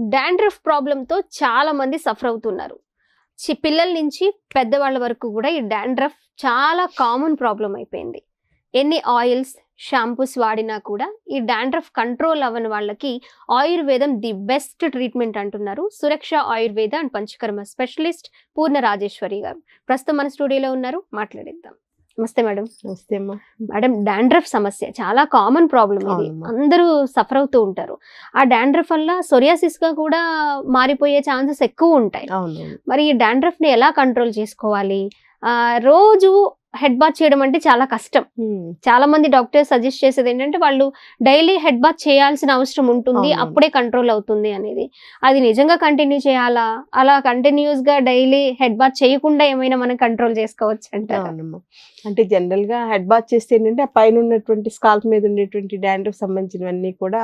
Dandruff ప్రాబ్లంతో చాలా మంది సఫర్ అవుతున్నారు చి- పిల్లల నుంచి పెద్దవాళ్ళ వరకు కూడా ఈ డాండ్రఫ్ చాలా కామన్ ప్రాబ్లం అయిపోయింది. ఎన్ని ఆయిల్స్ షాంపూస్ వాడినా కూడా ఈ డాండ్రఫ్ కంట్రోల్ అవ్వని వాళ్ళకి ఆయుర్వేదం ది బెస్ట్ ట్రీట్మెంట్ అంటున్నారు. Suraksha Ayurveda and Panchakarma specialist Purna Rajeshwari garu. ప్రస్తుతం మన స్టూడియోలో ఉన్నారు. మాట్లాడిద్దాం. నమస్తే మేడం. నమస్తే అమ్మా. మేడం డాండ్రఫ్ సమస్య చాలా కామన్ ప్రాబ్లం ఇది. అందరూ సఫర్ అవుతూ ఉంటారు. ఆ డాండ్రఫ్ వల్ల సొరియాసిస్గా కూడా మారిపోయే ఛాన్సెస్ ఎక్కువ ఉంటాయి. మరి ఈ డాండ్రఫ్ని ఎలా కంట్రోల్ చేసుకోవాలి? ఆ రోజు హెడ్ బాత్ చేయడం అంటే చాలా కష్టం. చాలా మంది డాక్టర్స్ సజెస్ట్ చేసేది ఏంటంటే వాళ్ళు డైలీ హెడ్ బాత్ చేయాల్సిన అవసరం ఉంటుంది. అప్పుడే కంట్రోల్ అవుతుంది అనేది. అది నిజంగా కంటిన్యూ చేయాలా? అలా కంటిన్యూస్గా డైలీ హెడ్ బాత్ చేయకుండా ఏమైనా మనం కంట్రోల్ చేసుకోవచ్చు అవునమ్మా. అంటే జనరల్గా హెడ్ బాత్ చేస్తే ఏంటంటే ఆ పైన ఉన్నటువంటి స్కాల్ప్ మీద ఉండేటువంటి డాండ్రఫ్ సంబంధించినవన్నీ కూడా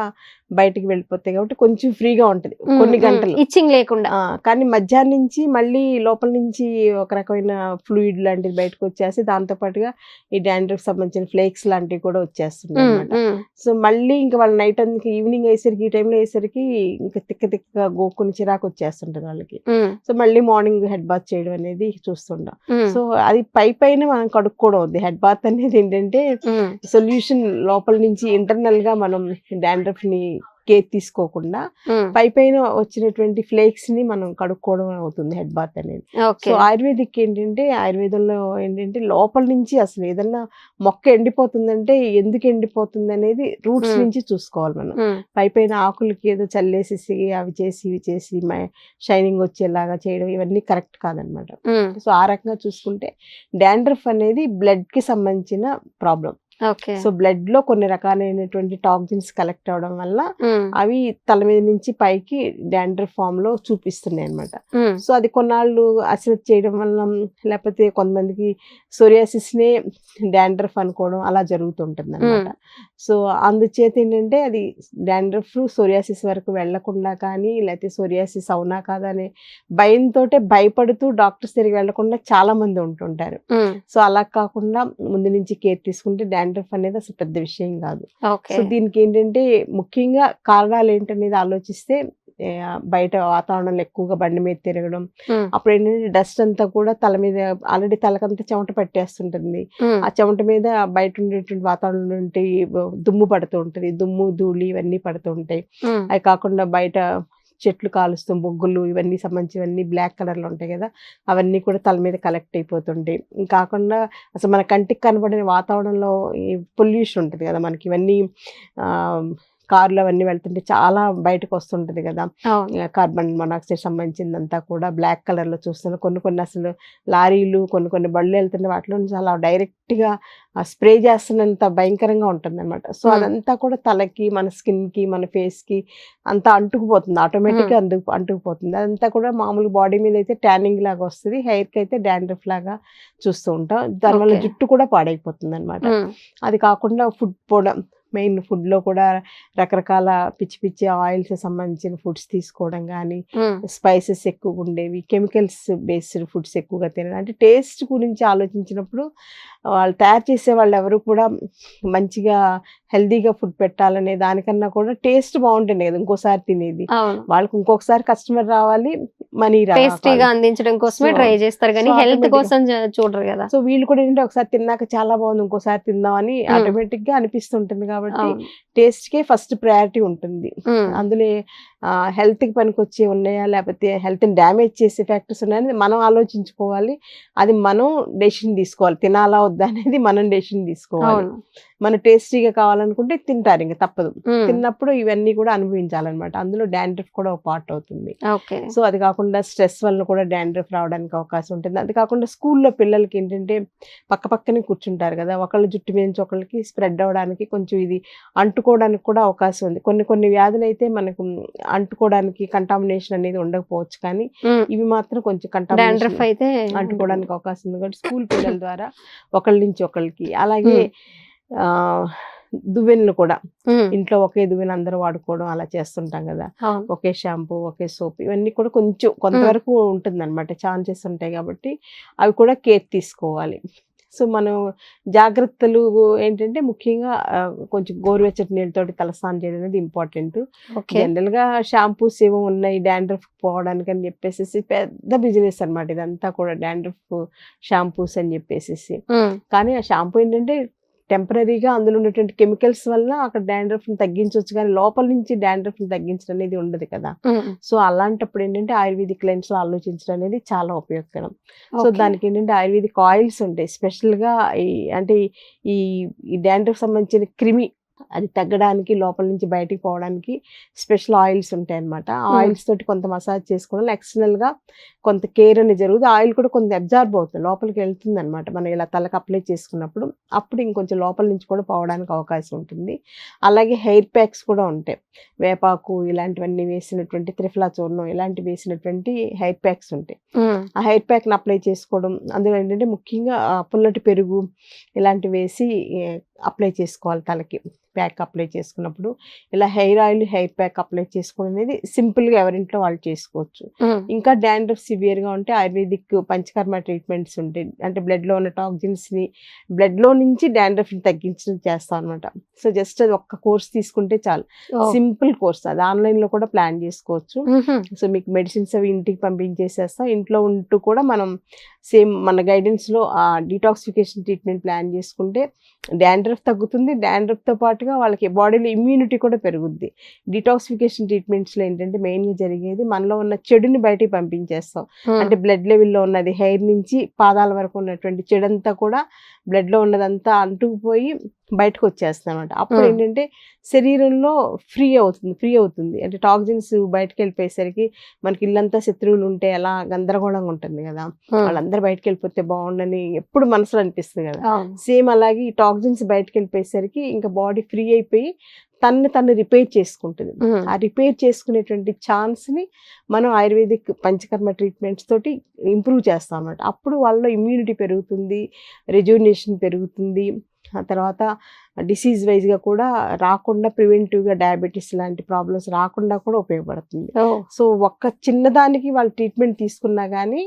బయటికి వెళ్ళిపోతాయి కాబట్టి కొంచెం ఫ్రీగా ఉంటది కొన్ని గంటలు. ఇచ్చింగ్ లేకుండా. కానీ మధ్యాహ్నం నుంచి మళ్ళీ లోపల నుంచి ఒక రకమైన ఫ్లూయిడ్ లాంటిది బయటకు వచ్చేసి దాంతో పాటుగా ఈ డాండ్రఫ్ సంబంధించిన ఫ్లేక్స్ లాంటివి కూడా వచ్చేస్తున్నాయి ఉమ్, అనమాట సో మళ్ళీ ఇంకా వాళ్ళ నైట్ అందుకు ఈవినింగ్ అయ్యేసరికి ఈ టైంలో అయ్యేసరికి ఇంకా తిక్క తిక్క గోక్కుని చిరాకు వచ్చేస్తుంటది వాళ్ళకి. సో మళ్ళీ మార్నింగ్ హెడ్ బాత్ చేయడం అనేది చూస్తుంటాం. సో అది పై పైన మనం కడుక్కోవడం ఉంది. హెడ్ బాత్ అనేది ఏంటంటే సొల్యూషన్ లోపల నుంచి ఇంటర్నల్గా మనం డాండ్రఫ్ని కేర్ తీసుకోకుండా పై పైన వచ్చినటువంటి ఫ్లేక్స్ని మనం కడుక్కోవడం అవుతుంది హెడ్ బాత్ అనేది. సో ఆయుర్వేదిక్ ఏంటంటే ఆయుర్వేదంలో ఏంటంటే లోపల నుంచి అసలు ఏదన్నా మొక్క ఎండిపోతుందంటే ఎందుకు ఎండిపోతుంది అనేది రూట్స్. నుంచి చూసుకోవాలి మనం. పై పైన ఆకులకి ఏదో చల్లేసేసి అవి చేసి ఇవి చేసి షైనింగ్ వచ్చేలాగా చేయడం ఇవన్నీ కరెక్ట్ కాదనమాట. సో ఆ రకంగా చూసుకుంటే డాండ్రఫ్ అనేది బ్లడ్కి సంబంధించిన ప్రాబ్లం సో బ్లడ్లో కొన్ని రకాలైనటువంటి టాక్సిన్స్ కలెక్ట్ అవడం వల్ల అవి తల మీద నుంచి పైకి డాండ్రఫ్ ఫామ్లో చూపిస్తున్నాయి అనమాట సో అది కొన్నాళ్ళు అసలు చేయడం వల్ల లేకపోతే కొంతమందికి సోరియాసిస్ నే డాండ్రఫ్ అనుకోవడం అలా జరుగుతుంటుంది అనమాట సో అందుచేత ఏంటంటే అది డాండ్రఫ్ సోరియాసిస్ వరకు వెళ్ళకుండా కానీ లేకపోతే సోరియాసిస్ అవునా కాదా అనే భయంతో భయపడుతూ డాక్టర్స్ దగ్గరికి వెళ్ళకుండా చాలా మంది ఉంటుంటారు. సో అలా కాకుండా ముందు నుంచి కేర్ తీసుకుంటే డాండ్రఫ్ అనేది అసలు పెద్ద విషయం కాదు. సో దీనికి ఏంటంటే ముఖ్యంగా కారణాలు ఏంటనేది ఆలోచిస్తే బయట వాతావరణంలో ఎక్కువగా బండి మీద తిరగడం. అప్పుడు ఏంటంటే డస్ట్ అంతా కూడా తల మీద ఆల్రెడీ తలకంతా చెమట పట్టేస్తుంటుంది. ఆ చెమట మీద బయట ఉండేటువంటి వాతావరణం నుండి దుమ్ము పడుతూ ఉంటుంది. దుమ్ము ధూళి ఇవన్నీ పడుతూ ఉంటాయి. అవి కాకుండా బయట చెట్లు కాలుస్తూ బొగ్గులు ఇవన్నీ సంబంధించినవన్నీ బ్లాక్ కలర్లో ఉంటాయి కదా అవన్నీ కూడా తల మీద కలెక్ట్ అయిపోతుంటాయి. కాకుండా అసలు మన కంటికి కనబడిన వాతావరణంలో ఈ పొల్యూషన్ ఉంటుంది కదా మనకి. ఇవన్నీ ఆ, కార్లు అవన్నీ వెళ్తుంటే చాలా బయటకు వస్తుంటది కదా. కార్బన్ మొనాక్సైడ్ సంబంధించిందంతా కూడా బ్లాక్ కలర్లో చూస్తున్నాం కొన్ని కొన్ని అసలు లారీలు కొన్ని కొన్ని బళ్ళు వెళ్తుంటే వాటిలో నుంచి అలా డైరెక్ట్గా స్ప్రే చేస్తున్నంత భయంకరంగా ఉంటుంది అనమాట సో. అదంతా కూడా తలకి మన స్కిన్కి మన ఫేస్కి అంతా అంటుకుపోతుంది. ఆటోమేటిక్గా అంటుకు అంటుకుపోతుంది. అదంతా కూడా మామూలు బాడీ మీద అయితే ట్యానింగ్ లాగా వస్తుంది. హెయిర్కి అయితే డాండ్రఫ్ లాగా చూస్తూ ఉంటాం. దానివల్ల. జుట్టు కూడా పాడైపోతుంది అనమాట అది కాకుండా ఫుడ్ కూడా మెయిన్ ఫుడ్లో కూడా రకరకాల పిచ్చి పిచ్చి ఆయిల్స్ సంబంధించిన ఫుడ్స్ తీసుకోవడం కానీ స్పైసెస్ ఎక్కువగా ఉండేవి కెమికల్స్ బేస్డ్ ఫుడ్స్ ఎక్కువగా తినడం. అంటే టేస్ట్ గురించి ఆలోచించినప్పుడు వాళ్ళు తయారు చేసే వాళ్ళు ఎవరు కూడా మంచిగా హెల్దీగా ఫుడ్ పెట్టాలనే దానికన్నా కూడా టేస్ట్ బాగుంటుంది కదా ఇంకోసారి తినేది. వాళ్ళకి ఇంకొకసారి కస్టమర్ రావాలి మనీ టేస్టీగా అందించడం కోసమే ట్రై చేస్తారు కానీ హెల్త్ కోసం చూడరు కదా. సో వీళ్ళు కూడా ఏంటంటే ఒకసారి తిన్నాక చాలా బాగుంది ఇంకోసారి తిందామని ఆటోమేటిక్గా అనిపిస్తుంటుంది కాబట్టి అవును. టేస్ట్ కే ఫస్ట్ ప్రయారిటీ ఉంటుంది. అందులో హెల్త్కి పనికొచ్చే ఉన్నాయా లేకపోతే హెల్త్ డ్యామేజ్ చేసే ఫ్యాక్టర్స్ ఉన్నాయని మనం ఆలోచించుకోవాలి. అది మనం డెసిషన్ తీసుకోవాలి. తినాలా వద్దా అనేది మనం డెసిషన్ తీసుకోవాలి. మనం టేస్టీగా కావాలనుకుంటే తింటారు ఇంకా తప్పదు. తిన్నప్పుడు ఇవన్నీ కూడా అనుభవించాలన్నమాట. అందులో డాండ్రఫ్ కూడా ఒక పార్ట్ అవుతుంది. సో అది కాకుండా స్ట్రెస్ వల్ల కూడా డాండ్రఫ్ రావడానికి అవకాశం ఉంటుంది. అది కాకుండా స్కూల్లో పిల్లలకి ఏంటంటే పక్క పక్కనే కూర్చుంటారు కదా ఒకళ్ళ జుట్టు మీద నుంచి ఒకళ్ళకి స్ప్రెడ్ అవ్వడానికి కొంచెం ఇది అంటుకోవడానికి కూడా అవకాశం ఉంది. కొన్ని కొన్ని వ్యాధులు అయితే మనకు అంటుకోవడానికి కంటామినేషన్ అనేది ఉండకపోవచ్చు కానీ ఇవి మాత్రం కొంచెం కంటామినేషన్ అయితే అంటుకోవడానికి అవకాశం ఉంది కాబట్టి స్కూల్ పిల్లల ద్వారా ఒకళ్ళ నుంచి ఒకళ్ళకి. అలాగే ఆ దువ్వెనలు కూడా ఇంట్లో ఒకే దువ్వెన అందరూ వాడుకోవడం అలా చేస్తుంటాం కదా. ఒకే షాంపూ ఒకే సోప్ ఇవన్నీ కూడా కొంచెం కొంతవరకు ఉంటుంది అనమాట ఛాన్సెస్ ఉంటాయి కాబట్టి అవి కూడా కేర్ తీసుకోవాలి. సో మనం జాగ్రత్తలు ఏంటంటే ముఖ్యంగా కొంచెం గోరువెచ్చటి నీళ్ళతోటి తలస్నానం చేయడం అనేది ఇంపార్టెంట్. ఓకే. జనరల్గా షాంపూస్ ఏమో ఉన్నాయి డాండ్రఫ్ పోవడానికి అని చెప్పేసి పెద్ద బిజినెస్ అన్నమాట. ఇదంతా కూడా డాండ్రఫ్ షాంపూస్ అని చెప్పేసి కానీ ఆ షాంపూ ఏంటంటే టెంపరీగా అందులో ఉన్నటువంటి కెమికల్స్ వల్ల అక్కడ డాండ్రఫ్ని తగ్గించవచ్చు కానీ లోపల నుంచి డాండ్రఫ్ని తగ్గించడం అనేది ఉండదు కదా. సో అలాంటప్పుడు ఏంటంటే ఆయుర్వేదిక్ లైన్స్లో ఆలోచించడం అనేది చాలా ఉపయోగకరం. సో. దానికి ఏంటంటే ఆయుర్వేదిక్ ఆయిల్స్ ఉంటాయి. స్పెషల్గా ఈ అంటే ఈ ఈ డాండ్రఫ్ సంబంధించిన క్రిమి అది తగ్గడానికి లోపల నుంచి బయటికి పోవడానికి స్పెషల్ ఆయిల్స్ ఉంటాయి అనమాట. ఆయిల్స్ తోటి కొంత మసాజ్ చేసుకోవడం ఎక్స్టర్నల్గా కొంత కేర్ అనేది జరుగుతుంది. ఆయిల్ కూడా కొంత అబ్జార్బ్ అవుతుంది లోపలికి వెళ్తుంది అనమాట మనం ఇలా తలకు అప్లై చేసుకున్నప్పుడు అప్పుడు ఇంకొంచెం లోపల నుంచి కూడా పోవడానికి అవకాశం ఉంటుంది. అలాగే హెయిర్ ప్యాక్స్ కూడా ఉంటాయి. వేపాకు ఇలాంటివన్నీ వేసినటువంటి త్రిఫలా చూర్ణం ఇలాంటివి వేసినటువంటి హెయిర్ ప్యాక్స్ ఉంటాయి. ఆ హెయిర్ ప్యాక్ని అప్లై చేసుకోవడం అందులో ఏంటంటే ముఖ్యంగా పుల్లటి పెరుగు ఇలాంటివి వేసి అప్లై చేసుకోవాలి తలకి. ప్యాక్ అప్లై చేసుకున్నప్పుడు ఇలా hair oil hair pack apply చేసుకోవడం అనేది సింపుల్గా ఎవరింట్లో వాళ్ళు చేసుకోవచ్చు. ఇంకా డాండ్రఫ్ సివియర్గా ఉంటే ఆయుర్వేదిక్ పంచకర్మ ట్రీట్మెంట్స్ ఉంటాయి. అంటే బ్లడ్లో ఉన్న టాక్సిన్స్ని బ్లడ్లో నుంచి డాండ్రఫ్ని తగ్గించడం చేస్తాం అనమాట సో జస్ట్ అది ఒక్క కోర్స్ తీసుకుంటే చాలు. సింపుల్ కోర్స్ అది. ఆన్లైన్లో కూడా ప్లాన్ చేసుకోవచ్చు. సో మీకు మెడిసిన్స్ అవి ఇంటికి పంపించేసేస్తాం. ఇంట్లో ఉంటూ కూడా మనం సేమ్ మన గైడెన్స్లో ఆ డీటాక్సిఫికేషన్ ట్రీట్మెంట్ ప్లాన్ చేసుకుంటే డాండ్రఫ్ తగ్గుతుంది డాండ్రఫ్తో పాటుగా వాళ్ళకి బాడీలో ఇమ్యూనిటీ కూడా పెరుగుద్ది. డీటాక్సిఫికేషన్ ట్రీట్మెంట్స్లో ఏంటంటే మెయిన్గా జరిగేది మనలో ఉన్న చెడుని బయటికి పంపించేస్తాం. ఉమ్, అంటే బ్లడ్ లెవెల్లో ఉన్నది హెయిర్ నుంచి పాదాల వరకు ఉన్నటువంటి చెడంతా కూడా బ్లడ్లో ఉన్నదంతా అంటుకుపోయి బయటకు వచ్చేస్తుంది అనమాట అప్పుడు. ఏంటంటే శరీరంలో ఫ్రీ అవుతుంది ఫ్రీ అవుతుంది. అంటే టాక్సిన్స్ బయటకు వెళ్ళిపోయేసరికి మనకి ఇల్లంతా శత్రువులు ఉంటే ఎలా గందరగోళంగా ఉంటుంది కదా. వాళ్ళందరూ బయటకు వెళ్ళిపోతే బాగుండని ఎప్పుడు మనసులో అనిపిస్తుంది కదా. సేమ్ అలాగే ఈ టాక్సిన్స్ బయటకు వెళ్ళిపోయేసరికి ఇంకా బాడీ ఫ్రీ అయిపోయి తన్ని తను రిపేర్ చేసుకుంటుంది. ఆ రిపేర్ చేసుకునేటువంటి ఛాన్స్ని మనం ఆయుర్వేదిక్ పంచకర్మ ట్రీట్మెంట్స్ తోటి ఇంప్రూవ్ చేస్తాం అన్నమాట. అప్పుడు వాళ్ళలో ఇమ్యూనిటీ పెరుగుతుంది రెజ్యూనేషన్ పెరుగుతుంది. ఆ తర్వాత డిసీజ్ వైజ్గా కూడా రాకుండా ప్రివెంటివ్గా డయాబెటీస్ లాంటి ప్రాబ్లమ్స్ రాకుండా కూడా ఉపయోగపడుతుంది. సో ఒక్క చిన్నదానికి వాళ్ళు ట్రీట్మెంట్ తీసుకున్నా కానీ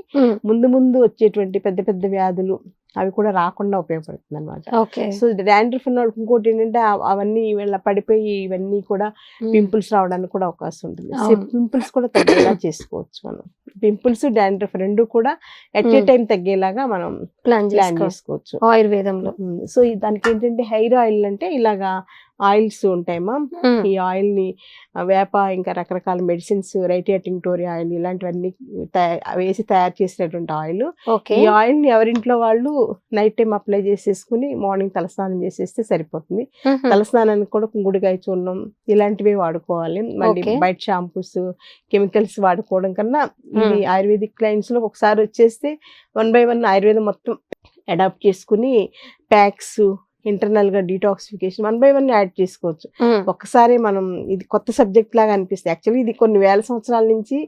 ముందు ముందు వచ్చేటువంటి పెద్ద పెద్ద వ్యాధులు అవి కూడా రాకుండా ఉపయోగపడుతుంది అనమాట ఓకే. సో డాండ్రఫ్ ఉన్న ఇంకోటి ఏంటంటే అవన్నీ వీళ్ళ పడిపోయి ఇవన్నీ కూడా పింపుల్స్ రావడానికి కూడా అవకాశం ఉంటుంది. పింపుల్స్ కూడా తగ్గేలా చేసుకోవచ్చు మనం. పింపుల్స్ డాండ్రఫ్ రెండు కూడా ఎట్ ఏ. టైం తగ్గేలాగా మనం ప్లాన్ ప్లాన్ చేసుకో చేసుకోవచ్చు. ఆయుర్వేదంలో. సో దానికి ఏంటంటే హెయిర్ ఆయిల్ అంటే ఇలాగా ఆయిల్స్ ఉంటాయమ్మా ఉమ్, ఈ ఆయిల్ని వేప ఇంకా రకరకాల మెడిసిన్స్ రైటియా టింక్టోరియా ఆయిల్ ఇలాంటివన్నీ వేసి తయారు చేసినటువంటి ఆయిల్. ఈ ఆయిల్ని ఎవరింట్లో వాళ్ళు నైట్ టైం అప్లై చేసేసుకుని మార్నింగ్ తలస్నానం చేసేస్తే సరిపోతుంది. తలస్నానానికి కూడా కుంగుడికాయ చూర్ణం ఇలాంటివి వాడుకోవాలి. మళ్ళీ. బయట షాంపూస్ కెమికల్స్ వాడుకోవడం కన్నా ఇది Hmm. ఆయుర్వేదిక్ క్లయింట్స్లో ఒకసారి వచ్చేస్తే వన్ బై వన్ ఆయుర్వేదం మొత్తం అడాప్ట్ చేసుకుని ప్యాక్స్ ఇంటర్నల్గా detoxification one by one add చేసుకోవచ్చు ఉమ్, ఒక్కసారి మనం ఇది కొత్త సబ్జెక్ట్ లాగా అనిపిస్తుంది యాక్చువల్లీ ఇది కొన్ని వేల సంవత్సరాల నుంచి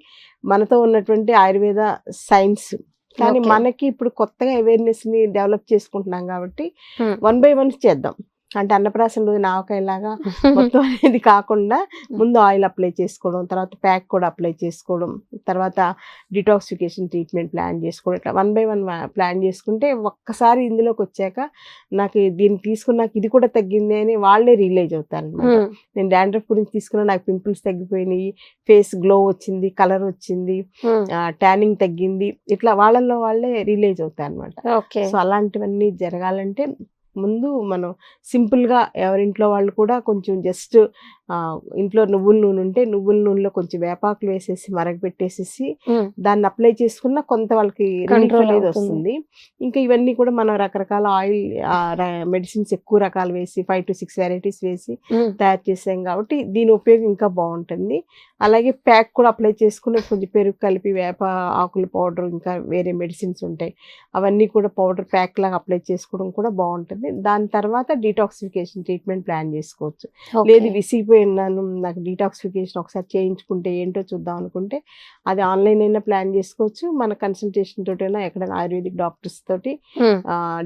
మనతో ఉన్నటువంటి ఆయుర్వేద సైన్స్ కానీ. మనకి ఇప్పుడు కొత్తగా అవేర్నెస్ని డెవలప్ చేసుకుంటున్నాం కాబట్టి Hmm. వన్ బై వన్ చేద్దాం అంటే అన్నప్రాసన రోజు నావకాయలాగా మొత్తం అనేది కాకుండా ముందు ఆయిల్ అప్లై చేసుకోవడం తర్వాత ప్యాక్ కూడా అప్లై చేసుకోవడం తర్వాత డిటాక్సిఫికేషన్ ట్రీట్మెంట్ ప్లాన్ చేసుకోవడం ఇట్లా వన్ బై వన్ ప్లాన్ చేసుకుంటే ఒక్కసారి ఇందులోకి వచ్చాక నాకు దీన్ని తీసుకున్నాక ఇది కూడా తగ్గింది అని వాళ్ళే రియలైజ్ అవుతారు నేను డాండ్రఫ్ గురించి తీసుకున్నా నాకు పింపుల్స్ తగ్గిపోయినాయి ఫేస్ గ్లో వచ్చింది కలర్ వచ్చింది ట్యానింగ్ తగ్గింది ఇట్లా వాళ్ళల్లో వాళ్ళే రిలీజ్ అవుతాయి అనమాట సో అలాంటివన్నీ జరగాలంటే ముందు మనం సింపుల్గా ఎవరింట్లో వాళ్ళు కూడా కొంచెం జస్ట్ ఇంట్లో నువ్వుల నూనె ఉంటే నువ్వుల నూనెలో కొంచెం వేపాకులు వేసేసి మరగపెట్టేసేసి దాన్ని అప్లై చేసుకున్న కొంత వాళ్ళకి రిలీఫ్ Control అనేది. వస్తుంది. ఇంకా ఇవన్నీ కూడా మనం రకరకాల ఆయిల్ మెడిసిన్స్ ఎక్కువ రకాలు వేసి ఫైవ్ టు సిక్స్ వెరైటీస్ వేసి తయారు చేసాం కాబట్టి దీని ఉపయోగం ఇంకా బాగుంటుంది. అలాగే ప్యాక్ కూడా అప్లై చేసుకుని కొంచెం పెరుగు కలిపి వేప ఆకుల పౌడర్ ఇంకా వేరే మెడిసిన్స్ ఉంటాయి. అవన్నీ కూడా పౌడర్ ప్యాక్ లాగా అప్లై చేసుకోవడం కూడా బాగుంటుంది. దాని తర్వాత డీటాక్సిఫికేషన్ ట్రీట్మెంట్ ప్లాన్ చేసుకోవచ్చు. లేదు విసిగిపోయి ఉన్నాను నాకు డీటాక్సిఫికేషన్ ఒకసారి చేయించుకుంటే ఏంటో చూద్దాం అనుకుంటే అది ఆన్లైన్ అయినా ప్లాన్ చేసుకోవచ్చు. మన కన్సల్టేషన్ తోటైనా ఎక్కడైనా ఆయుర్వేదిక్ డాక్టర్స్ తోటి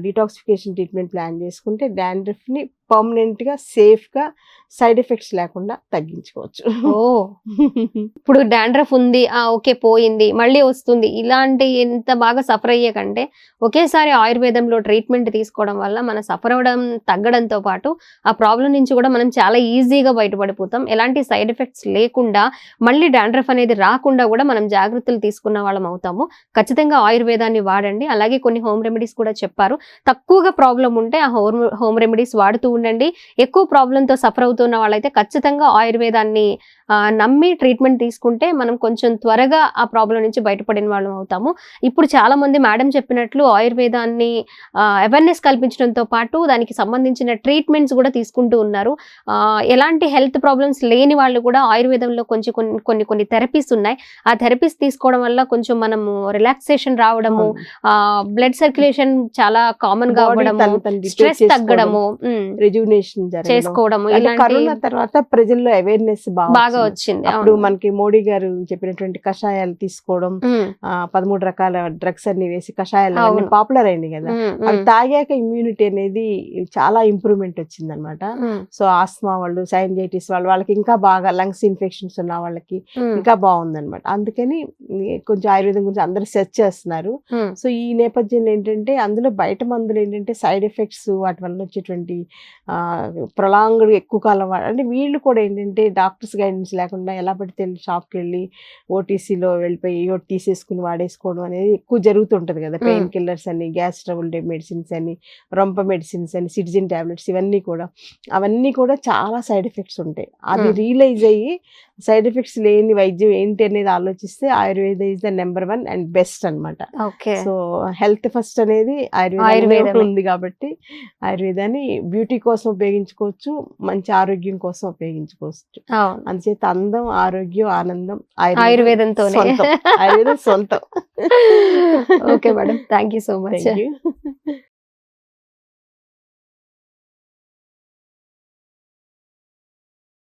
డీటాక్సిఫికేషన్ ట్రీట్మెంట్ ప్లాన్ చేసుకుంటే డాండ్రఫ్ ని పర్మనెంట్గా సేఫ్గా సైడ్ ఎఫెక్ట్స్ లేకుండా తగ్గించుకోవచ్చు. ఓ! ఇప్పుడు డాండ్రఫ్ ఉంది. ఆ ఓకే పోయింది. మళ్ళీ వస్తుంది. ఇలాంటి ఎంత బాగా సఫర్ అయ్యే కంటే ఒకేసారి ఆయుర్వేదంలో ట్రీట్మెంట్ తీసుకోవడం వల్ల మన సఫర్ అవ్వడం తగ్గడంతో పాటు ఆ ప్రాబ్లం నుంచి కూడా మనం చాలా ఈజీగా బయటపడిపోతాం. ఎలాంటి సైడ్ ఎఫెక్ట్స్ లేకుండా మళ్ళీ డాండ్రఫ్ అనేది రాకుండా కూడా మనం జాగ్రత్తలు తీసుకున్న వాళ్ళం అవుతాము. ఖచ్చితంగా ఆయుర్వేదాన్ని వాడండి. అలాగే కొన్ని హోమ్ రెమెడీస్ కూడా చెప్పారు. తక్కువగా ప్రాబ్లం ఉంటే ఆ హోమ్ హోమ్ రెమెడీస్ వాడుతూ ఉండండి ఎక్కువ ప్రాబ్లంతో సఫర్ అవుతున్న వాళ్ళైతే ఖచ్చితంగా ఆయుర్వేదాన్ని నమ్మి ట్రీట్మెంట్ తీసుకుంటే మనం కొంచెం త్వరగా ఆ ప్రాబ్లం నుంచి బయటపడిన వాళ్ళం అవుతాము. ఇప్పుడు చాలా మంది మేడం చెప్పినట్లు ఆయుర్వేదాన్ని అవేర్నెస్ కల్పించడంతో పాటు దానికి సంబంధించిన ట్రీట్మెంట్స్ కూడా తీసుకుంటూ ఉన్నారు. ఎలాంటి హెల్త్ ప్రాబ్లమ్స్ లేని వాళ్ళు కూడా ఆయుర్వేదంలో కొంచెం కొన్ని కొన్ని కొన్ని థెరపీస్ ఉన్నాయి. ఆ థెరపీస్ తీసుకోవడం వల్ల కొంచెం మనము రిలాక్సేషన్ రావడము బ్లడ్ సర్క్యులేషన్ చాలా కామన్గా అవ్వడము స్ట్రెస్ తగ్గడము రెజ్యునేషన్ ఇలాంటి కరోనా తర్వాత ప్రజల్లో అవేర్నెస్ బాగా వచ్చింది. అప్పుడు. మనకి మోడీ గారు చెప్పినటువంటి కషాయాలు తీసుకోవడం పదమూడు రకాల డ్రగ్స్ అన్ని వేసి కషాయాలు. పాపులర్ అయింది కదా. అవి తాగాక ఇమ్యూనిటీ అనేది చాలా ఇంప్రూవ్మెంట్ వచ్చింది అనమాట సో ఆస్మా వాళ్ళు సైంజైటిస్ వాళ్ళు వాళ్ళకి ఇంకా బాగా లంగ్స్ ఇన్ఫెక్షన్స్ ఉన్న వాళ్ళకి ఇంకా బాగుందన్నమాట. అందుకని ఈ కొంచెం ఆయుర్వేదం గురించి అందరూ సెర్చ్ చేస్తున్నారు. సో ఈ నేపథ్యంలో ఏంటంటే అందులో బయట మందులు ఏంటంటే సైడ్ ఎఫెక్ట్స్ వాటి వల్ల వచ్చేటువంటి ప్రొలాంగ్డ్ ఎక్కువ కాలం అంటే వీళ్ళు కూడా ఏంటంటే డాక్టర్స్ గైడెన్స్ లేకుండా ఎలా పడితే షాప్కి వెళ్ళి ఓటీసీలో వెళ్ళిపోయి ఏయో తీసేసుకుని వాడేసుకోవడం అనేది ఎక్కువ జరుగుతుంటది కదా పెయిన్. కిల్లర్స్ అని గ్యాస్ ట్రబుల్ మెడిసిన్స్ అని రొంప మెడిసిన్స్ అని సిటిజన్ టాబ్లెట్స్ ఇవన్నీ కూడా అవన్నీ కూడా చాలా సైడ్ ఎఫెక్ట్స్ ఉంటాయి అది. రియలైజ్ అయ్యి సైడ్ ఎఫెక్ట్స్ లేని వైద్యం ఏంటి అనేది ఆలోచిస్తే Ayurveda is the number one and best అన్నమాట ఓకే సో హెల్త్ ఫస్ట్ అనేది ఆయుర్వేదం. ఉంది కాబట్టి ఆయుర్వేదాన్ని బ్యూటీ కోసం ఉపయోగించుకోవచ్చు మంచి ఆరోగ్యం కోసం ఉపయోగించుకోవచ్చు. అందుచేత అందం ఆరోగ్యం ఆనందం ఆయుర్వేదంతోనే. సొంతం. ఆయుర్వేదం సొంతం. Okay madam. Thank you so much.